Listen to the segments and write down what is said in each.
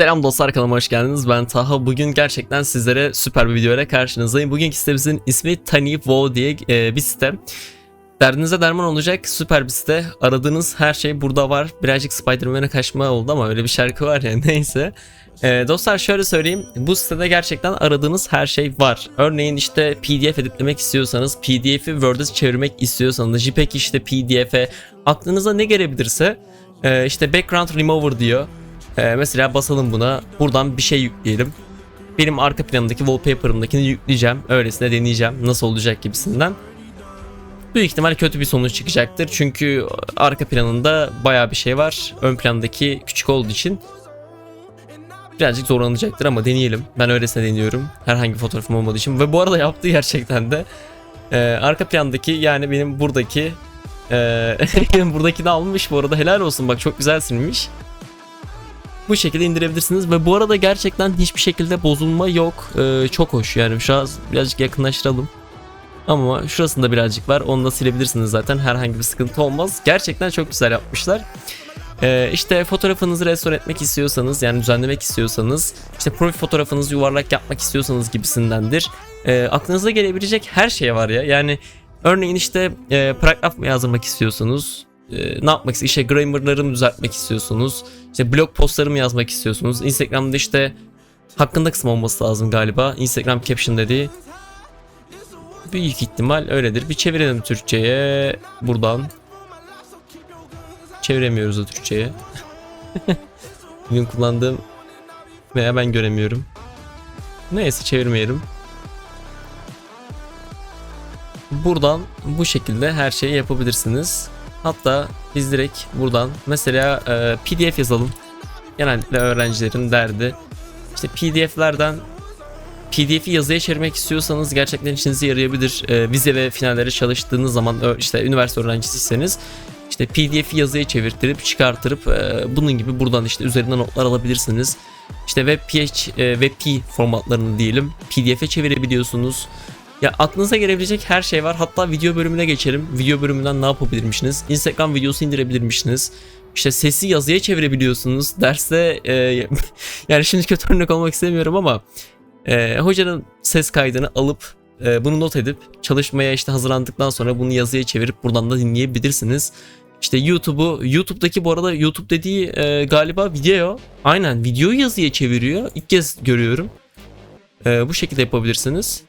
Selam dostlar kanalıma hoş geldiniz. Ben Taha. Bugün gerçekten sizlere süper bir video ile karşınızdayım. Bugünkü sitemizin ismi Tiny Wow diye e, bir site. Derdinize derman olacak süper bir site. Aradığınız her şey burada var. Birazcık Spider-Man'e kaçma oldu ama öyle bir şarkı var ya neyse. E, dostlar şöyle söyleyeyim. Bu sitede gerçekten aradığınız her şey var. Örneğin işte PDF editlemek istiyorsanız, PDF'i Word'e çevirmek istiyorsanız, JPEG işte PDF'e aklınıza ne gelebilirse e, işte background remover diyor. Ee, mesela basalım buna. Buradan bir şey yükleyelim. Benim arka planımdaki wallpaper'ımdakini yükleyeceğim. Öylesine deneyeceğim. Nasıl olacak gibisinden. Büyük ihtimal kötü bir sonuç çıkacaktır. Çünkü arka planında baya bir şey var. Ön plandaki küçük olduğu için birazcık zorlanacaktır ama deneyelim. Ben öylesine deniyorum. Herhangi fotoğrafım olmadığı için. Ve bu arada yaptı gerçekten de. Ee, arka plandaki yani benim buradaki ee, buradaki de almış bu arada helal olsun bak çok güzel silmiş bu şekilde indirebilirsiniz ve bu arada gerçekten hiçbir şekilde bozulma yok. Ee, çok hoş yani şu an birazcık yakınlaştıralım. Ama şurasında birazcık var. Onu da silebilirsiniz zaten. Herhangi bir sıkıntı olmaz. Gerçekten çok güzel yapmışlar. Ee, işte fotoğrafınızı restore etmek istiyorsanız yani düzenlemek istiyorsanız işte profil fotoğrafınızı yuvarlak yapmak istiyorsanız gibisindendir. Ee, aklınıza gelebilecek her şey var ya. Yani örneğin işte e, paragraf mı yazdırmak istiyorsunuz? E, ne yapmak istiyorsunuz? İşte grammar'ları mı düzeltmek istiyorsunuz? İşte blog postları mı yazmak istiyorsunuz? Instagram'da işte hakkında kısım olması lazım galiba. Instagram caption dediği. Büyük ihtimal öyledir. Bir çevirelim Türkçe'ye buradan. Çeviremiyoruz da Türkçe'ye. Bugün kullandığım veya ben göremiyorum. Neyse çevirmeyelim. Buradan bu şekilde her şeyi yapabilirsiniz. Hatta biz direkt buradan mesela e, PDF yazalım. Genellikle öğrencilerin derdi. İşte PDF'lerden PDF'i yazıya çevirmek istiyorsanız gerçekten işinize yarayabilir. E, vize ve finallere çalıştığınız zaman işte üniversite öğrencisiyseniz işte PDF'i yazıya çevirtirip çıkartırıp e, bunun gibi buradan işte üzerinden notlar alabilirsiniz. İşte WebPH, e, WebP formatlarını diyelim PDF'e çevirebiliyorsunuz. Ya aklınıza gelebilecek her şey var. Hatta video bölümüne geçelim. Video bölümünden ne yapabilirmişsiniz? Instagram videosu indirebilirmişsiniz. İşte sesi yazıya çevirebiliyorsunuz. Derste e, yani şimdi kötü örnek olmak istemiyorum ama e, hocanın ses kaydını alıp e, bunu not edip çalışmaya işte hazırlandıktan sonra bunu yazıya çevirip buradan da dinleyebilirsiniz. İşte YouTube'u YouTube'daki bu arada YouTube dediği e, galiba video. Aynen videoyu yazıya çeviriyor. İlk kez görüyorum. E, bu şekilde yapabilirsiniz.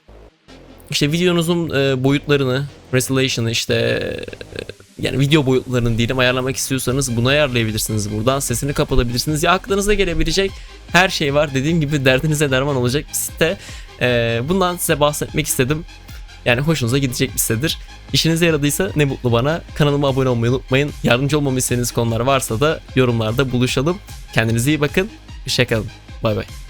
İşte videonuzun e, boyutlarını, resolution'ı işte e, yani video boyutlarını diyelim ayarlamak istiyorsanız bunu ayarlayabilirsiniz buradan. Sesini kapatabilirsiniz. Ya aklınıza gelebilecek her şey var. Dediğim gibi derdinize derman olacak bir site. E, bundan size bahsetmek istedim. Yani hoşunuza gidecek bir sitedir. İşinize yaradıysa ne mutlu bana. Kanalıma abone olmayı unutmayın. Yardımcı olmamı istediğiniz konular varsa da yorumlarda buluşalım. Kendinize iyi bakın. Hoşçakalın. Bay bay.